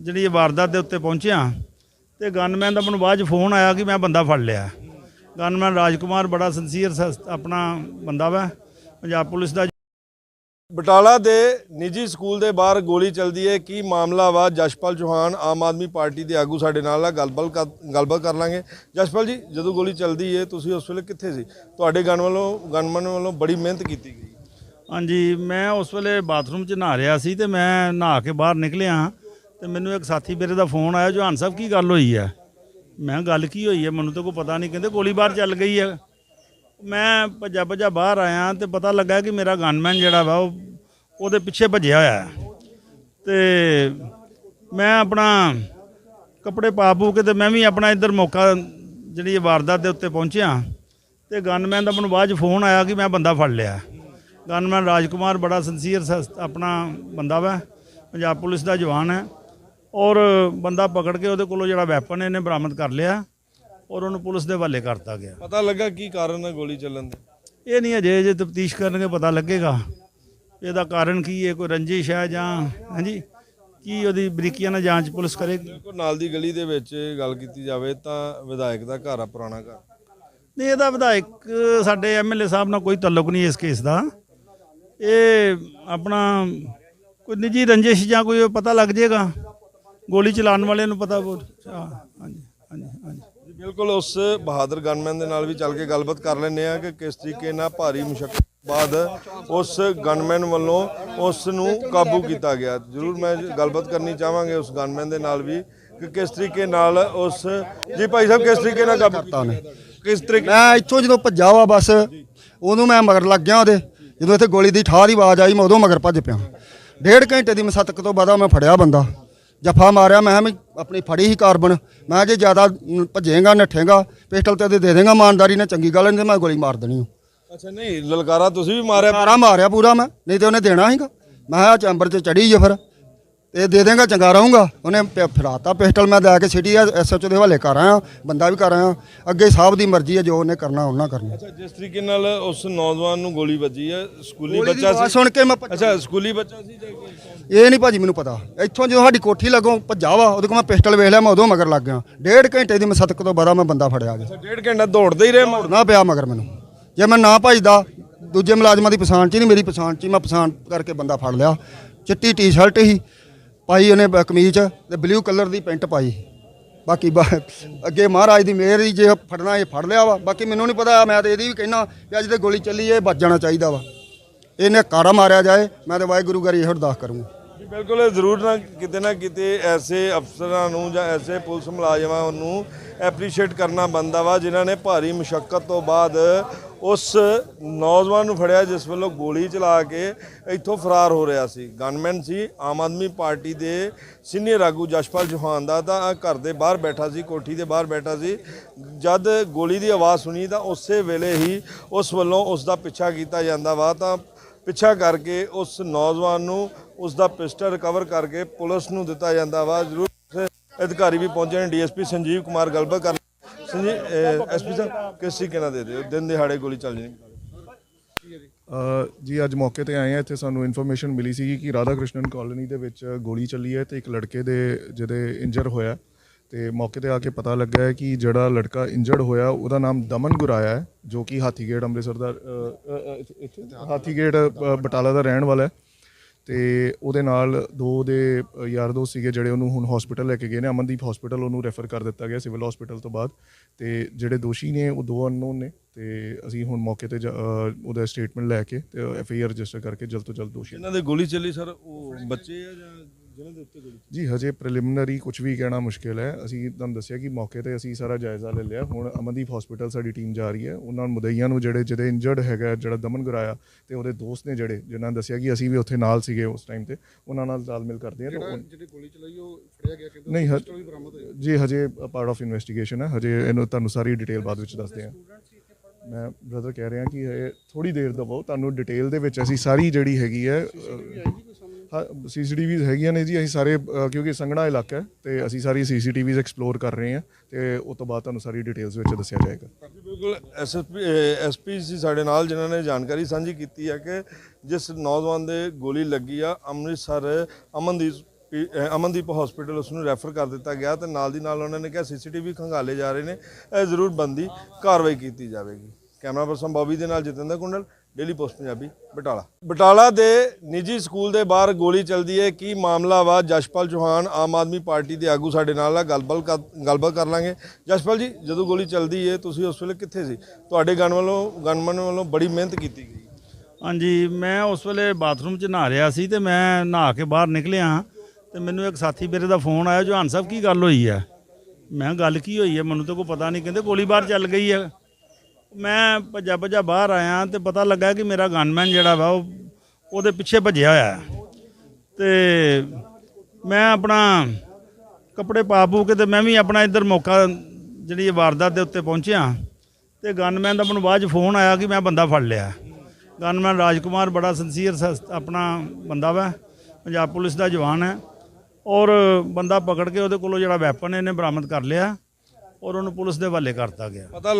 ਜਿਹੜੀ ਇਹ ਵਾਰਦਾਤ ਦੇ ਉੱਤੇ ਪਹੁੰਚਿਆ ਤੇ ਗਨਮੈਨ ਦਾ ਮੈਨੂੰ ਬਾਅਦ 'ਚ ਫੋਨ ਆਇਆ ਕਿ ਮੈਂ ਬੰਦਾ ਫੜ ਲਿਆ। ਗਨਮੈਨ ਰਾਜਕੁਮਾਰ ਬੜਾ ਸਿੰਸੀਅਰ ਆਪਣਾ ਬੰਦਾ ਵਾ। ਪੰਜਾਬ ਪੁਲਿਸ ਦਾ ਬਟਾਲਾ ਦੇ ਨਿੱਜੀ ਸਕੂਲ ਦੇ ਬਾਹਰ ਗੋਲੀ ਚੱਲਦੀ ਹੈ। ਕੀ ਮਾਮਲਾ ਵਾ? ਜਸ਼ਪਾਲ ਚੌਹਾਨ ਆਮ ਆਦਮੀ ਪਾਰਟੀ ਦੇ ਆਗੂ ਸਾਡੇ ਨਾਲ ਆ। ਗੱਲਬਾਤ ਕਰ- ਗੱਲਬਾਤ ਕਰ ਲਾਂਗੇ। ਜਸ਼ਪਾਲ ਜੀ ਜਦੋਂ ਗੋਲੀ ਚੱਲਦੀ ਹੈ ਤੁਸੀਂ ਉਸ ਵੇਲੇ ਕਿੱਥੇ ਸੀ? ਤੁਹਾਡੇ ਗਨ ਵੱਲੋਂ ਗਨਮਨ ਵੱਲੋਂ ਬੜੀ ਮਿਹਨਤ ਕੀਤੀ ਗਈ। ਹਾਂਜੀ ਮੈਂ ਉਸ ਵੇਲੇ ਬਾਥਰੂਮ 'ਚ ਨਹਾ ਰਿਹਾ ਸੀ ਤੇ ਮੈਂ ਨਹਾ ਕੇ ਬਾਹਰ ਨਿਕਲਿਆ। ਤੇ ਮੈਨੂੰ ਇੱਕ ਸਾਥੀ ਮੇਰੇ ਦਾ ਫੋਨ ਆਇਆ ਜੋਹਾਨ ਸਾਹਿਬ, ਕੀ ਗੱਲ ਹੋਈ ਹੈ ਮੈਂ ਕਿਹਾ, ਗੱਲ ਕੀ ਹੋਈ ਹੈ ਮੈਨੂੰ ਤਾਂ ਕੋਈ ਪਤਾ ਨਹੀਂ, ਕਹਿੰਦੇ ਗੋਲੀਬਾਰ ਚੱਲ ਗਈ ਹੈ ਮੈਂ ਭੱਜਾ ਭੱਜਾ ਬਾਹਰ ਆਇਆ ਤੇ ਪਤਾ ਲੱਗਾ ਕਿ ਮੇਰਾ ਗਨਮੈਨ ਜਿਹੜਾ ਵਾ, ਉਹ ਉਹਦੇ ਪਿੱਛੇ ਭੱਜਿਆ ਹੋਇਆ। ਹੈ ਤੇ ਮੈਂ ਆਪਣਾ ਕੱਪੜੇ ਪਾ ਪੂ ਕੇ ਤੇ ਮੈਂ ਵੀ ਆਪਣਾ ਇੱਧਰ ਮੌਕਾ, ਜਿਹੜੀ ਇਹ ਵਾਰਦਾਤ ਦੇ ਉੱਤੇ ਪਹੁੰਚਿਆ। ਤੇ ਗਨਮੈਨ ਦਾ ਮੈਨੂੰ ਬਾਅਦ 'ਚ ਫੋਨ ਆਇਆ ਕਿ ਮੈਂ ਬੰਦਾ ਫੜ ਲਿਆ। ਗਨਮੈਨ ਰਾਜਕੁਮਾਰ ਬੜਾ ਸਿੰਸੀਅਰ ਆਪਣਾ ਬੰਦਾ ਵਾ, ਪੰਜਾਬ ਪੁਲਿਸ ਦਾ ਜਵਾਨ ਹੈ। ਔਰ ਬੰਦਾ ਪਕੜ ਕੇ ਉਹਦੇ ਕੋਲੋਂ ਜਿਹੜਾ ਵੈਪਨ ਇਹਨੇ ਬਰਾਮਦ ਕਰ ਲਿਆ ਔਰ ਉਹਨੂੰ ਪੁਲਿਸ ਦੇ ਹਵਾਲੇ ਕਰਤਾ ਗਿਆ। ਪਤਾ ਲੱਗਾ ਕੀ ਕਾਰਨ ਹੈ ਗੋਲੀ ਚੱਲਣ ਦੇ? ਇਹ ਨਹੀਂ ਅਜੇ ਜੇ ਤਫਤੀਸ਼ ਕਰਨਗੇ ਪਤਾ ਲੱਗੇਗਾ। ਇਹਦਾ ਕਾਰਨ ਕੀ ਹੈ? ਕੋਈ ਰੰਜਿਸ਼ ਹੈ ਜਾਂ ਹਾਂਜੀ? ਕੀ ਉਹਦੀ ਬਰੀਕੀਆਂ ਨਾਲ ਜਾਂਚ ਪੁਲਿਸ ਕਰੇਗੀ? ਕੋਈ ਨਾਲ ਦੀ ਗਲੀ ਦੇ ਵਿੱਚ ਗੱਲ ਕੀਤੀ ਜਾਵੇ ਤਾਂ ਵਿਧਾਇਕ ਦਾ ਘਰ ਆ ਪੁਰਾਣਾ ਘਰ। ਨਹੀਂ ਇਹਦਾ ਵਿਧਾਇਕ ਸਾਡੇ ਐਮਐਲਏ ਸਾਹਿਬ ਨਾਲ ਕੋਈ ਤਾਲੁਕ ਨਹੀਂ ਇਸ ਕੇਸ ਦਾ। ਇਹ ਆਪਣਾ ਕੋਈ ਨਿੱਜੀ ਰੰਜਿਸ਼ ਜਾਂ ਕੋਈ ਪਤਾ ਲੱਗ ਜਾਏਗਾ ਗੋਲੀ ਚਲਾਉਣ ਵਾਲੇ ਨੂੰ ਪਤਾ ਉਹ ਹਾਂ, ਹਾਂਜੀ ਹਾਂਜੀ ਹਾਂਜੀ। ਜੀ ਬਿਲਕੁਲ ਉਸ ਬਹਾਦਰ ਗਨਮੈਨ ਦੇ ਨਾਲ ਵੀ ਚੱਲ ਕੇ ਗੱਲਬਾਤ ਕਰ ਲੈਂਦੇ ਆ ਕਿ ਕਿਸ ਤਰੀਕੇ ਨਾਲ ਭਾਰੀ ਮੁਸ਼ਕਲ ਬਾਅਦ ਉਸ ਗਨਮੈਨ ਵੱਲੋਂ ਉਸ ਨੂੰ ਕਾਬੂ ਕੀਤਾ ਗਿਆ। ਜ਼ਰੂਰ ਮੈਂ ਗੱਲਬਾਤ ਕਰਨੀ ਚਾਹਾਂਗੇ ਉਸ ਗਨਮੈਨ ਦੇ ਨਾਲ ਵੀ ਕਿ ਕਿਸ ਤਰੀਕੇ ਨਾਲ ਉਸ ਜੀ ਭਾਈ ਸਾਹਿਬ ਕਿਸ ਤਰੀਕੇ ਨਾਲ ਕਾਬੂ ਕੀਤਾ ਉਹਨੇ। ਕਿਸ ਤਰੀਕੇ ਮੈਂ ਇੱਥੋਂ ਜਦੋਂ ਭੱਜਾ ਵਾ ਬਸ ਉਦੋਂ ਮੈਂ ਮਗਰ ਲੱਗ ਗਿਆ ਉਹਦੇ। ਜਦੋਂ ਇੱਥੇ ਗੋਲੀ ਦੀ ਠਾਹ ਦੀ ਆਵਾਜ਼ ਆਈ ਮੈਂ ਉਦੋਂ ਮਗਰ ਭੱਜ ਪਿਆ। ਡੇਢ ਘੰਟੇ ਦੀ ਮਸਤਕ ਤੋਂ ਬਾਅਦ ਮੈਂ ਫੜਿਆ ਬੰਦਾ। ਜਫਾ ਮਾਰਿਆ ਮੈਂ ਵੀ ਆਪਣੀ ਫੜੀ ਹੀ ਕਾਰਬਨ। ਮੈਂ ਜੇ ਜ਼ਿਆਦਾ ਭੱਜੇਗਾ ਨੱਠੇਗਾ ਪਿਸਟਲ ਤੇ ਦੇ ਦੇਗਾ ਇਮਾਨਦਾਰੀ ਨਾਲ ਚੰਗੀ ਗੱਲ ਨਹੀਂ ਤੇ ਮੈਂ ਗੋਲੀ ਮਾਰ ਦੇਣੀ। ਅੱਛਾ ਨਹੀਂ ਲਲਕਾਰਾ ਤੁਸੀਂ ਵੀ ਮਾਰਿਆ? ਸਾਰਾ ਮਾਰਿਆ ਪੂਰਾ ਮੈਂ ਨਹੀਂ ਤੇ ਉਹਨੇ ਦੇਣਾ ਸੀਗਾ। ਮੈਂ ਕਿਹਾ ਚੈਂਬਰ 'ਚ ਚੜੀ ਜੇ ਫਿਰ। ਤੇ ਦੇ ਦੇਗਾ ਚੰਗਾ ਰਹੂੰਗਾ। ਉਹਨੇ ਪ- ਫੜਾਤਾ ਪਿਸਟਲ ਮੈਂ ਲੈ ਕੇ ਸਿਟੀ ਐਸਐਚਓ ਦੇ ਹਵਾਲੇ ਕਰ ਆਇਆ ਬੰਦਾ ਵੀ ਕਰ ਆਇਆ। ਅੱਗੇ ਸਾਹਿਬ ਦੀ ਮਰਜ਼ੀ ਹੈ ਜੋ ਉਹਨੇ ਕਰਨਾ ਉਹਨਾਂ ਕਰਨਾ। ਅੱਛਾ ਜਿਸ ਤਰੀਕੇ ਨਾਲ ਉਸ ਨੌਜਵਾਨ ਨੂੰ ਗੋਲੀ ਵੱਜੀ ਹੈ ਸਕੂਲੀ ਗੋਲੀ ਦੀ ਬੱਚਾ ਆਵਾਜ਼ ਸੀ ਸੁਣ ਕੇ ਮੈਂ ਭੱਜਾ। ਅੱਛਾ ਸਕੂਲੀ ਬੱਚਾ ਸੀ ਜਾਂ ਕੀ? ਇਹ ਨਹੀਂ ਭਾਜੀ ਮੈਨੂੰ ਪਤਾ। ਇੱਥੋਂ ਜਦੋਂ ਸਾਡੀ ਕੋਠੀ ਲੱਗੋਂ ਭੱਜਾ ਵਾ ਉਹਦੇ ਕੋਲ ਮੈਂ ਪਿਸਟਲ ਵੇਖ ਲਿਆ ਮੈਂ ਉਦੋਂ ਮਗਰ ਲੱਗ ਗਿਆ। ਡੇਢ ਘੰਟੇ ਦੀ ਮਸਤਕ ਤੋਂ ਬਾਅਦ ਮੈਂ ਬੰਦਾ ਫੜਿਆ ਗਿਆ। ਅੱਛਾ ਡੇਢ ਘੰਟਾ ਦੌੜਦੇ ਹੀ ਰਹੇ ਮੁੜ ਨਾ ਪਿਆ ਮਗਰ ਮੈਨੂੰ। ਜੇ ਮੈਂ ਨਾ ਭੱਜਦਾ ਦੂਜੇ ਮੁਲਾਜ਼ਮਾਂ ਦੀ ਪਛਾਣ ਚ ਹੀ ਨਹੀਂ ਮੇਰੀ ਪਛਾਣ ਚ ਹੀ ਮੈਂ ਪਛਾਣ ਕਰਕੇ ਬੰਦਾ ਫੜ ਲਿਆ। ਚਿੱਟੀ ਟੀ-ਸ਼ਰਟ ਹੀ। ਪਾਈ ਉਹਨੇ ਬ- ਕਮੀਜ਼ ਤੇ ਬਲੂ ਕਲਰ ਦੀ ਪੈਂਟ ਪਾਈ। ਬਾਕੀ ਬਾ- ਅੱਗੇ ਮਹਾਰਾਜ ਦੀ ਮਿਹਰ ਹੀ ਜੇ ਫੜਨਾ ਇਹ ਫੜ ਲਿਆ ਵਾ। ਬਾਕੀ ਮੈਨੂੰ ਨਹੀਂ ਪਤਾ, ਮੈਂ ਤੇ ਇਹਦੀ ਵੀ ਕਹਿਣਾ ਵੀ ਅੱਜ ਤੇ ਗੋਲੀ ਚੱਲੀ ਇਹ ਵੱਜ ਜਾਣਾ ਚਾਹੀਦਾ ਵਾ। ਇਹਨੇ ਕਾਰਾ ਮਾਰਿਆ ਜਾਏ, ਮੈਂ ਤੇ ਵਾਹਿਗੁਰੂ ਗਰੀ ਇਹੋ ਅਰਦਾਸ ਕਰੂੰਗਾ। ਬਿਲਕੁਲ ਜ਼ਰੂਰ ਨਾ ਕਿਤੇ ਨਾ ਕਿਤੇ ਐਸੇ ਅਫਸਰਾਂ ਨੂੰ ਜਾਂ ਐਸੇ ਪੁਲਿਸ ਮੁਲਾਜ਼ਮਾਂ ਨੂੰ ਐਪਰੀਸ਼ੀਏਟ ਕਰਨਾ ਬੰਦਾ ਵਾ, ਜਿਨ੍ਹਾਂ ਨੇ ਭਾਰੀ ਮੁਸ਼ਕਲ ਤੋਂ ਬਾਅਦ ਉਸ ਨੌਜਵਾਨ ਨੂੰ ਫੜਿਆ, ਜਿਸ ਵੱਲੋਂ ਗੋਲੀ ਚਲਾ ਕੇ ਇੱਥੋਂ ਫਰਾਰ ਹੋ ਰਿਹਾ ਸੀ। ਗਨਮੈਨ ਸੀ, ਆਮ ਆਦਮੀ ਪਾਰਟੀ ਦੇ ਸੀਨੀਅਰ ਆਗੂ ਜਸ਼ਪਾਲ ਚੌਹਾਨ ਦਾ ਤਾਂ ਘਰ ਦੇ ਬਾਹਰ ਬੈਠਾ ਸੀ, ਕੋਠੀ ਦੇ ਬਾਹਰ ਬੈਠਾ ਸੀ। ਜਦ ਗੋਲੀ ਦੀ ਆਵਾਜ਼ ਸੁਣੀ ਤਾਂ ਉਸੇ ਵੇਲੇ ਹੀ ਉਸ ਵੱਲੋਂ ਉਸ ਦਾ ਪਿੱਛਾ ਕੀਤਾ ਜਾਂਦਾ ਵਾ। ਤਾਂ ਪਿੱਛਾ ਕਰਕੇ ਉਸ ਨੌਜਵਾਨ ਨੂੰ ਉਸ ਦਾ ਪਿਸਟਲ ਰਿਕਵਰ ਕਰਕੇ ਪੁਲਿਸ ਨੂੰ ਦਿੱਤਾ ਜਾਂਦਾ ਵਾ। ਜ਼ਰੂਰ ਅਧਿਕਾਰੀ ਵੀ ਪਹੁੰਚੇ ਨੇ। ਡੀਐਸਪੀ ਸੰਜੀਵ ਕੁਮਾਰ ਗੱਲਬਾਤ ਕਰਨ ਸੰਜੀਵ ਐਸਪੀ ਸਾਹਿਬ ਕਿਸ ਤਰੀਕੇ ਨਾਲ ਦੇ ਦਿਓ ਦਿਨ ਦਿਹਾੜੇ ਗੋਲੀ ਚੱਲ ਜਾਣੀ ਜੀ, ਅੱਜ ਮੌਕੇ ਤੇ ਆਏ ਆ ਇੱਥੇ ਸਾਨੂੰ ਇਨਫੋਰਮੇਸ਼ਨ ਮਿਲੀ ਸੀ ਕਿ ਰਾਧਾ ਕ੍ਰਿਸ਼ਨਨ ਕਾਲੋਨੀ ਦੇ ਵਿੱਚ ਗੋਲੀ ਚੱਲੀ ਹੈ ਤੇ ਇੱਕ ਲੜਕੇ ਦੇ, ਜਿਹਦੇ ਇੰਜਰ ਹੋਇਆ ਤੇ ਮੌਕੇ ਤੇ ਆ ਕੇ ਪਤਾ ਲੱਗਾ ਹੈ ਕਿ ਜਿਹੜਾ ਲੜਕਾ ਇੰਜਰਡ ਹੋਇਆ, ਉਹਦਾ ਨਾਮ ਦਮਨ ਗੁਰਾਇਆ ਹੈ, ਜੋ ਕਿ ਹਾਥੀਗੇਟ ਅੰਮ੍ਰਿਤਸਰ ਦਾ ਇੱਥੇ- ਇੱਥੇ ਹਾਥੀਗੇਟ ਬਟਾਲਾ ਦਾ ਰਹਿਣ ਵਾਲਾ ਹੈ। ਤੇ ਉਹਦੇ ਨਾਲ ਦੋ ਦੇ ਯਾਰ ਦੋਸਤ ਸੀਗੇ ਜਿਹੜੇ ਉਹਨੂੰ ਹੁਣ ਹਸਪੀਟਲ ਲੈ ਕੇ ਗਏ ਨੇ, ਅਮਨਦੀਪ ਹਸਪੀਟਲ ਉਹਨੂੰ ਰੈਫਰ ਕਰ ਦਿੱਤਾ ਗਿਆ ਸਿਵਲ ਹਸਪੀਟਲ ਤੋਂ ਬਾਅਦ। ਤੇ ਜਿਹੜੇ ਦੋਸ਼ੀ ਨੇ, ਉਹ ਦੋ ਅਨਨੋਨ ਨੇ ਤੇ ਅਸੀਂ ਹੁਣ ਮੌਕੇ ਤੇ ਜਾ- ਉਹਦਾ ਸਟੇਟਮੈਂਟ ਲੈ ਕੇ ਤੇ ਐਫ ਆਈ ਆਰ ਰਜਿਸਟਰ ਕਰਕੇ ਜਲਦ ਤੋਂ ਜਲਦ ਦੋਸ਼ੀ ਇਹਨਾਂ ਦੇ ਗੋਲੀ ਚੱਲੀ ਸਰ, ਉਹ ਬੱਚੇ ਆ ਜਾਂ ਜਿਨ੍ਹਾਂ ਦੇ ਉੱਤੇ ਗੋਲੀ ਜੀ ਹਜੇ ਪ੍ਰੀਲਿਮਿਨਰੀ ਕੁਝ ਵੀ ਕਹਿਣਾ ਮੁਸ਼ਕਿਲ ਹੈ। ਅਸੀਂ ਤੁਹਾਨੂੰ ਦੱਸਿਆ ਕਿ ਮੌਕੇ ਤੇ ਅਸੀਂ ਸਾਰਾ ਜਾਇਜ਼ਾ ਲੈ ਲਿਆ। ਹੁਣ ਅਮਨਦੀਪ ਹਸਪੀਟਲ ਸਾਡੀ ਟੀਮ ਜਾ ਰਹੀ ਹੈ। ਉਹਨਾਂ ਮੁਦਈਆਂ ਨੂੰ ਜਿਹੜੇ ਜਿਹਦੇ ਇੰਜਰਡ ਹੈਗਾ ਜਿਹੜਾ ਦਮਨ ਗੁਰਾਇਆ ਤੇ ਉਹਦੇ ਦੋਸਤ ਨੇ ਜਿਹੜੇ ਜਿਨ੍ਹਾਂ ਨੇ ਦੱਸਿਆ ਕਿ ਅਸੀਂ ਵੀ ਉੱਥੇ ਨਾਲ ਸੀਗੇ ਉਸ ਟਾਈਮ ਤੇ ਉਹਨਾਂ ਨਾਲ ਤਾਲਮੇਲ ਕਰਦੇ ਉਹ- ਜਿਹੜੀ ਗੋਲੀ ਚਲਾਈ ਉਹ ਫੜਿਆ ਗਿਆ ਕਿ ਨਹੀਂ ਹ- ਜੀ ਹਜੇ ਪਾਰਟ ਆਫ ਇਨਵੈਸਟੀਗੇਸ਼ਨ ਹੈ। ਹਜੇ ਇਹਨੂੰ ਤੁਹਾਨੂੰ ਸਾਰੀ ਡਿਟੇਲ ਬਾਅਦ ਵਿੱਚ ਦੱਸਦੇ ਹਾਂ। ਮੈਂ ਬ੍ਰਦਰ ਕਹਿ ਰਿਹਾ ਕਿ ਇਹ ਥੋੜੀ ਦੇਰ ਦਵੋ। ਤੁਹਾਨੂੰ ਡਿਟੇਲ ਦੇ ਵਿੱਚ ਅਸੀਂ ਸਾਰੀ ਜਿਹੜੀ ਹੈਗੀ ਹਾਂ ਸੀਸੀਟੀਵੀਜ਼ ਹੈਗੀਆਂ ਨੇ ਜੀ ਅਸੀਂ ਸਾਰੇ ਅ, ਕਿਉਂਕਿ ਸੰਘਣਾ ਇਲਾਕਾ ਹੈ ਤੇ ਅਸੀਂ ਸਾਰੀ ਸੀਸੀਟੀਵੀਜ਼ ਐਕਸਪਲੋਰ ਕਰ ਰਹੇ ਹਾਂ ਤੇ ਉਸ ਤੋਂ ਬਾਅਦ ਤੁਹਾਨੂੰ ਸਾਰੀ ਡਿਟੇਲਸ ਵਿੱਚ ਦੱਸਿਆ ਜਾਏਗਾ। ਜੀ ਬਿਲਕੁਲ ਐਸਐਸਪੀ ਐਸਪੀ ਸੀ ਸਾਡੇ ਨਾਲ ਜਿਨ੍ਹਾਂ ਨੇ ਜਾਣਕਾਰੀ ਸਾਂਝੀ ਕੀਤੀ ਹੈ ਕਿ ਜਿਸ ਨੌਜਵਾਨ ਦੇ ਗੋਲੀ ਲੱਗੀ ਆ ਅੰਮ੍ਰਿਤਸਰ ਅਮਨਦੀਪ ਪੀ- ਅ, ਅਮਨਦੀਪ ਹਸਪੀਟਲ ਉਸ ਨੂੰ ਰੈਫਰ ਕਰ ਦਿੱਤਾ ਗਿਆ ਤੇ ਨਾਲ ਦੀ ਨਾਲ ਉਹਨਾਂ ਨੇ ਕਿਹਾ ਸੀਸੀਟੀਵੀ ਖੰਗਾਲੇ ਜਾ ਰਹੇ ਨੇ ਇਹ ਜ਼ਰੂਰ ਬੰਦੀ ਕਾਰਵਾਈ ਕੀਤੀ ਜਾਵੇਗੀ। ਕੈਮਰਾ ਪਰਸਨ ਬੌਬੀ ਦੇ ਨਾਲ ਜਤਿੰਦਰ ਕੁੰਡਲ ਡੇਲੀ ਪੋਸਟ ਪੰਜਾਬੀ ਬਟਾਲਾ। ਬਟਾਲਾ ਦੇ ਨਿੱਜੀ ਸਕੂਲ ਦੇ ਬਾਹਰ ਗੋਲੀ ਚੱਲਦੀ ਹੈ। ਕੀ ਮਾਮਲਾ ਵਾ? ਜਸ਼ਪਾਲ ਚੌਹਾਨ ਆਮ ਆਦਮੀ ਪਾਰਟੀ ਦੇ ਆਗੂ ਸਾਡੇ ਨਾਲ ਆ। ਗੱਲਬਾਤ ਕਰ- ਗੱਲਬਾਤ ਕਰ ਲਾਂਗੇ। ਜਸ਼ਪਾਲ ਜੀ ਜਦੋਂ ਗੋਲੀ ਚੱਲਦੀ ਹੈ ਤੁਸੀਂ ਉਸ ਵੇਲੇ ਕਿੱਥੇ ਸੀ? ਤੁਹਾਡੇ ਗਨ ਵੱਲੋਂ ਗਨਮਨ ਵੱਲੋਂ ਬੜੀ ਮਿਹਨਤ ਕੀਤੀ ਗਈ। ਹਾਂਜੀ ਮੈਂ ਉਸ ਵੇਲੇ ਬਾਥਰੂਮ 'ਚ ਨਹਾ ਰਿਹਾ ਸੀ ਤੇ ਮੈਂ ਨਹਾ ਕੇ ਬਾਹਰ ਨਿਕਲਿਆ ਤੇ ਮੈਨੂੰ ਇੱਕ ਸਾਥੀ ਮੇਰੇ ਦਾ ਫੋਨ ਆਇਆ ਜੋਹਾਨ ਸਾਹਿਬ ਕੀ ਗੱਲ ਹੋਈ ਹੈ? ਮੈਂ ਕਿਹਾ, ਗੱਲ ਕੀ ਹੋਈ ਹੈ? ਮੈਨੂੰ ਤਾਂ ਕੋਈ ਪਤਾ ਨਹੀਂ। ਕਹਿੰਦੇ ਗੋਲੀ ਬਾਹਰ ਚੱਲ ਗਈ ਹੈ। ਮੈਂ ਭੱਜਾ ਭੱਜਾ ਬਾਹਰ ਆਇਆ ਤੇ ਪਤਾ ਲੱਗਾ ਕਿ ਮੇਰਾ ਗਨਮੈਨ ਜਿਹੜਾ ਵਾ ਉਹ ਉਹਦੇ ਪਿੱਛੇ ਭੱਜਿਆ ਹੋਇਆ ਹੈ। ਤੇ ਮੈਂ ਆਪਣਾ ਕੱਪੜੇ ਪਾ ਪੂ ਕੇ ਤੇ ਮੈਂ ਵੀ ਆਪਣਾ ਇੱਧਰ ਮੌਕਾ ਜਿਹੜੀ ਇਹ ਵਾਰਦਾਤ ਦੇ ਉੱਤੇ ਪਹੁੰਚਿਆ। ਤੇ ਗਨਮੈਨ ਦਾ ਮੈਨੂੰ ਬਾਅਦ 'ਚ ਫੋਨ ਆਇਆ ਕਿ ਮੈਂ ਬੰਦਾ ਫੜ ਲਿਆ। ਗਨਮੈਨ ਰਾਜਕੁਮਾਰ ਬੜਾ ਸਿੰਸੀਅਰ ਆਪਣਾ ਬੰਦਾ ਵਾ, ਪੰਜਾਬ ਪੁਲਿਸ ਦਾ ਜਵਾਨ ਹੈ। ਔਰ ਬੰਦਾ ਪਕੜ ਕੇ ਉਹਦੇ ਕੋਲੋਂ ਜਿਹੜਾ ਵੈਪਨ ਇਹਨੇ ਬਰਾਮਦ ਕਰ ਲਿਆ। ਔਰ ਉਹਨੂੰ ਪੁਲਿਸ ਦੇ ਹਵਾਲੇ ਕਰਤਾ ਗਿਆ। ਪਤਾ ਲੱਗ